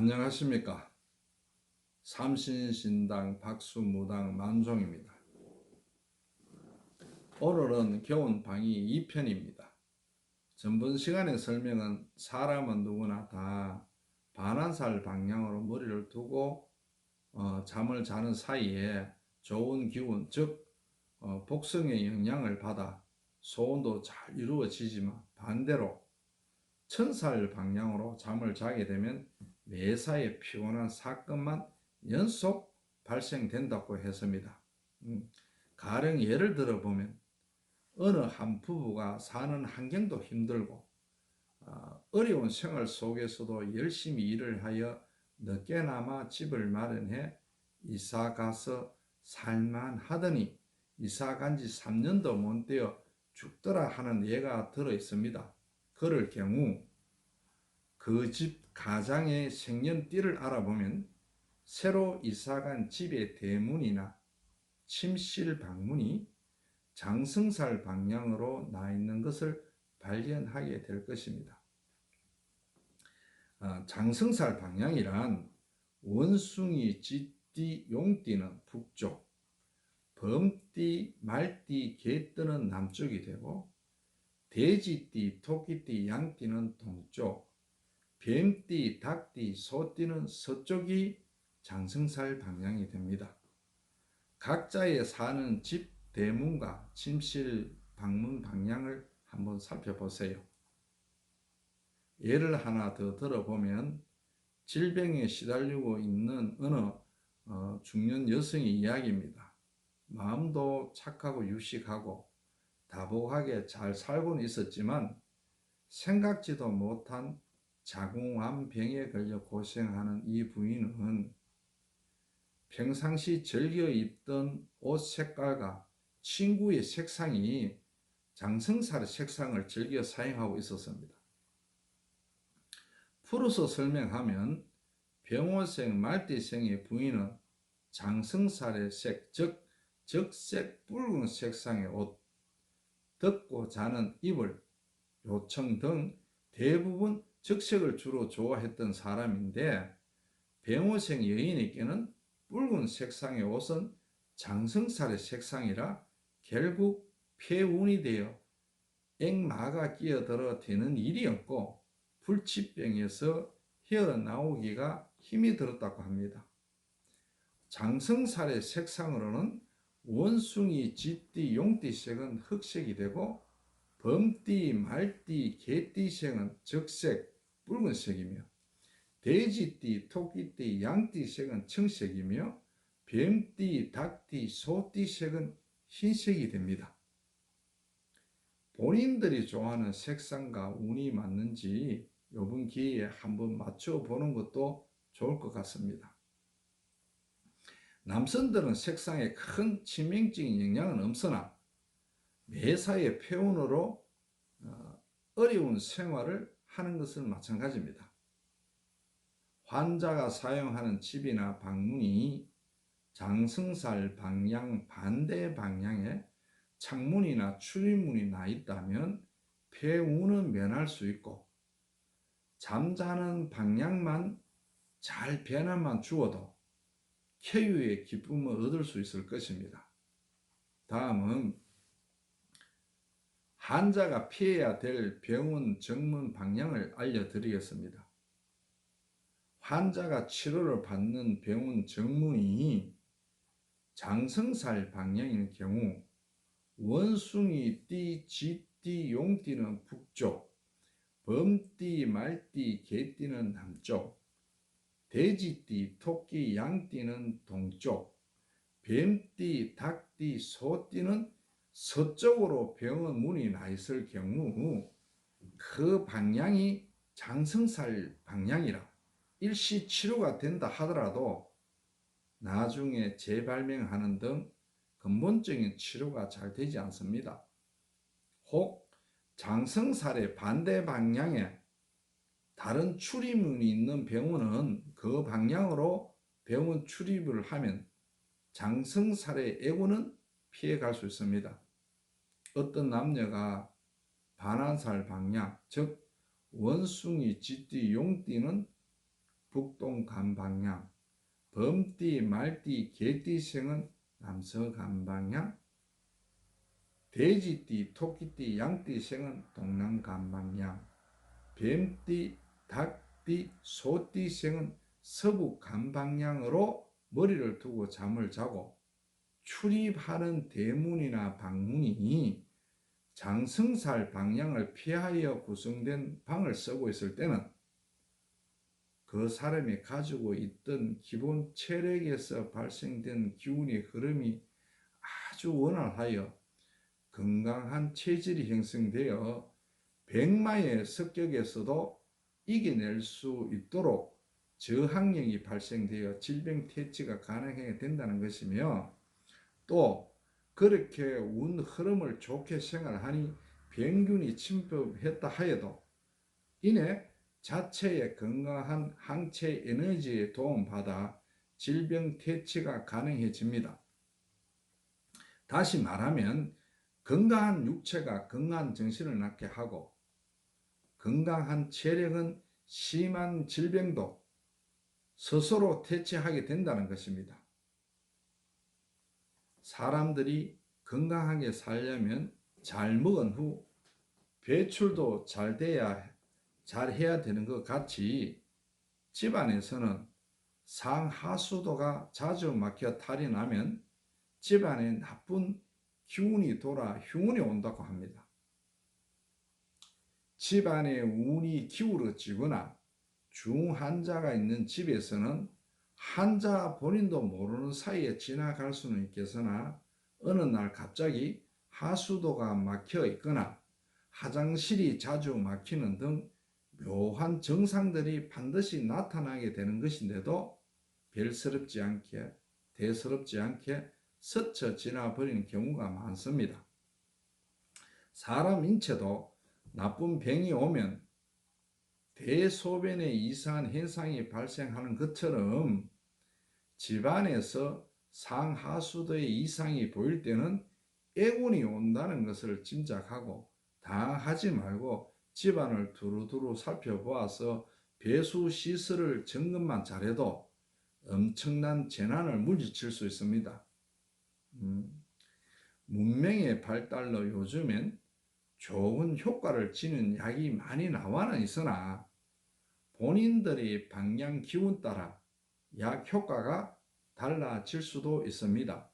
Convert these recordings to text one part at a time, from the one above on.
안녕하십니까. 삼신신당 박수무당 만종입니다. 오늘은 교훈방위 2편입니다. 전번 시간의 설명은 사람은 누구나 다 반환살 방향으로 머리를 두고 어, 잠을 자는 사이에 좋은 기운, 즉 어, 복성의 영향을 받아 소원도 잘 이루어지지만 반대로 천살 방향으로 잠을 자게 되면 매사에 피곤한 사건만 연속 발생된다고 했습니다. 음, 가령 예를 들어 보면 어느 한 부부가 사는 환경도 힘들고 어, 어려운 생활 속에서도 열심히 일을 하여 늦게나마 집을 마련해 이사 가서 살만 하더니 이사 간지 3년도 못 되어 죽더라 하는 예가 들어 있습니다. 그럴 경우 그 집 가장의 생년띠를 알아보면 새로 이사간 집의 대문이나 침실 방문이 장승살 방향으로 나 있는 것을 발견하게 될 것입니다. 어, 장승살 방향이란 원숭이, 쥐띠, 용띠는 북쪽, 범띠, 말띠, 개띠는 남쪽이 되고 돼지띠, 토끼띠, 양띠는 동쪽, 뱀띠, 닭띠, 소띠는 서쪽이 장승살 방향이 됩니다. 각자의 사는 집 대문과 침실 방문 방향을 한번 살펴보세요. 예를 하나 더 들어보면 질병에 시달리고 있는 어느 어, 중년 여성의 이야기입니다. 마음도 착하고 유식하고 다복하게 잘 살고는 있었지만 생각지도 못한 자궁암 병에 걸려 고생하는 이 부인은 평상시 즐겨 입던 옷 색깔과 친구의 색상이 장성살의 색상을 즐겨 사용하고 있었습니다. 풀어서 설명하면 병호생 말띠생의 부인은 장성살의 색, 즉 적색 붉은 색상의 옷, 덮고 자는 이불, 요청 등 대부분 적색을 주로 좋아했던 사람인데 병호생 여인에게는 붉은 색상의 옷은 장성살의 색상이라 결국 폐운이 되어 액마가 끼어들어 되는 일이었고 불치병에서 헤어나오기가 힘이 들었다고 합니다. 장성살의 색상으로는 원숭이, 쥐띠, 용띠색은 흑색이 되고 범띠, 말띠, 개띠색은 적색, 붉은색이며 돼지띠, 토끼띠, 양띠색은 청색이며 뱀띠, 닭띠, 소띠색은 흰색이 됩니다. 본인들이 좋아하는 색상과 운이 맞는지 이번 기회에 한번 맞춰보는 것도 좋을 것 같습니다. 남성들은 색상에 큰 치명적인 영향은 없으나 매사의 표현으로 어, 어려운 생활을 하는 것은 마찬가지입니다. 환자가 사용하는 집이나 방문이 장승살 방향 반대 방향에 창문이나 출입문이 나 있다면 폐우는 면할 수 있고 잠자는 방향만 잘 변화만 주어도 쾌유의 기쁨을 얻을 수 있을 것입니다. 다음은 환자가 피해야 될 병원 정문 방향을 알려드리겠습니다. 환자가 치료를 받는 병원 정문이 장성살 방향인 경우 원숭이 띠, 쥐띠, 용띠는 북쪽, 범띠, 말띠, 개띠는 남쪽, 돼지띠, 토끼, 양띠는 동쪽, 뱀띠, 닭띠, 소띠는 서쪽으로 병원 문이 나 있을 경우 그 방향이 장성살 방향이라 일시 치료가 된다 하더라도 나중에 재발명하는 등 근본적인 치료가 잘 되지 않습니다. 혹 장성살의 반대 방향에 다른 출입문이 있는 병원은 그 방향으로 병원 출입을 하면 장성살의 애고는 피해갈 수 있습니다. 어떤 남녀가 반환살 방향, 즉 원숭이, 쥐띠, 용띠는 북동간 방향, 범띠, 말띠, 개띠생은 남서간 방향, 돼지띠, 토끼띠, 양띠생은 동남간 방향, 뱀띠, 닭띠, 소띠생은 서북간 방향으로 머리를 두고 잠을 자고 출입하는 대문이나 방문이 장승살 방향을 피하여 구성된 방을 쓰고 있을 때는 그 사람이 가지고 있던 기본 체력에서 발생된 기운의 흐름이 아주 원활하여 건강한 체질이 형성되어 백마의 습격에서도 이겨낼 수 있도록 저항력이 발생되어 질병 퇴치가 가능하게 된다는 것이며 또 그렇게 운 흐름을 좋게 생활하니 병균이 침범했다 하여도 이내 자체의 건강한 항체 에너지에 도움받아 질병 퇴치가 가능해집니다. 다시 말하면 건강한 육체가 건강한 정신을 낳게 하고 건강한 체력은 심한 질병도 스스로 퇴치하게 된다는 것입니다. 사람들이 건강하게 살려면 잘 먹은 후 배출도 잘 돼야 잘 해야 되는 것 같이 집안에서는 상하수도가 자주 막혀 탈이 나면 집안에 나쁜 기운이 돌아 흉운이 온다고 합니다. 집안에 운이 기울어지거나 중환자가 있는 집에서는 환자 본인도 모르는 사이에 지나갈 수는 있겠으나 어느 날 갑자기 하수도가 막혀 있거나 화장실이 자주 막히는 등 묘한 증상들이 반드시 나타나게 되는 것인데도 별스럽지 않게 대스럽지 않게 스쳐 지나버리는 경우가 많습니다. 사람 인체도 나쁜 병이 오면 대소변에 이상한 현상이 발생하는 것처럼 집안에서 상하수도의 이상이 보일 때는 애군이 온다는 것을 짐작하고 당하지 말고 집안을 두루두루 살펴보아서 배수 시설을 점검만 잘해도 엄청난 재난을 물리칠 수 있습니다. 음, 문명의 발달로 요즘엔 좋은 효과를 지는 약이 많이 나와는 있으나 본인들의 방향 기운 따라 약 효과가 달라질 수도 있습니다.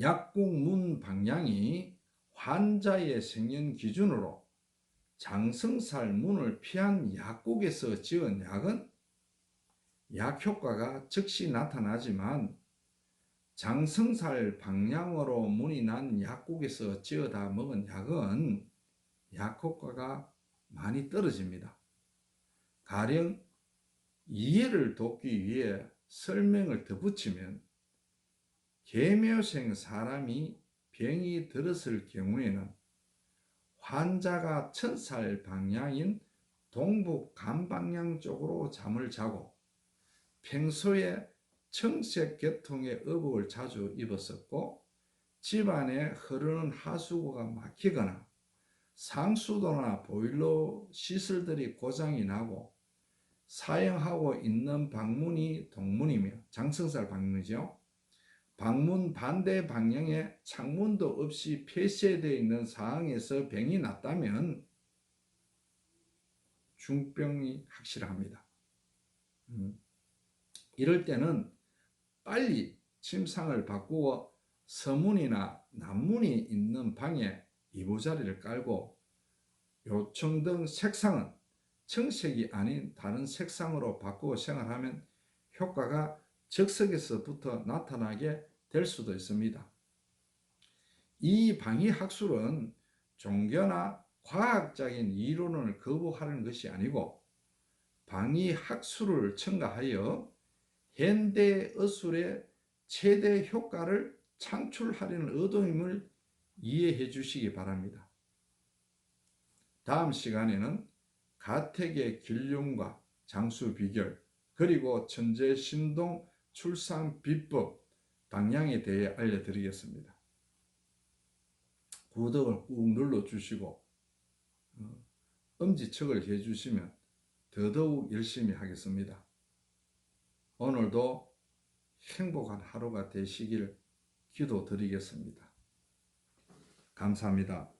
약국 문 방향이 환자의 생년 기준으로 장성살 문을 피한 약국에서 지은 약은 약 효과가 즉시 나타나지만 장성살 방향으로 문이 난 약국에서 지어다 먹은 약은 약 효과가 많이 떨어집니다. 가령 이해를 돕기 위해 설명을 덧붙이면 계묘생 사람이 병이 들었을 경우에는 환자가 천살 방향인 동북 간방향 쪽으로 잠을 자고 평소에 청색 계통의 의복을 자주 입었었고 집안에 흐르는 하수구가 막히거나 상수도나 보일러 시설들이 고장이 나고 사용하고 있는 방문이 동문이며 장성살 방문이죠. 방문 반대 방향에 창문도 없이 폐쇄되어 있는 상황에서 병이 났다면 중병이 확실합니다. 음. 이럴 때는 빨리 침상을 바꾸어 서문이나 남문이 있는 방에 이부자리를 깔고 요청 등 색상은 청색이 아닌 다른 색상으로 바꾸어 생활하면 효과가 적석에서부터 나타나게 될 수도 있습니다. 이 방위학술은 종교나 과학적인 이론을 거부하는 것이 아니고 방위학술을 첨가하여 현대 어술의 최대 효과를 창출하려는 의도임을 이해해 주시기 바랍니다. 다음 시간에는 가택의 길륜과 장수 비결 그리고 천재 신동 출산 비법 방향에 대해 알려드리겠습니다. 구독을 꾹 눌러주시고 어, 엄지척을 해주시면 더더욱 열심히 하겠습니다. 오늘도 행복한 하루가 되시길 기도드리겠습니다. 감사합니다.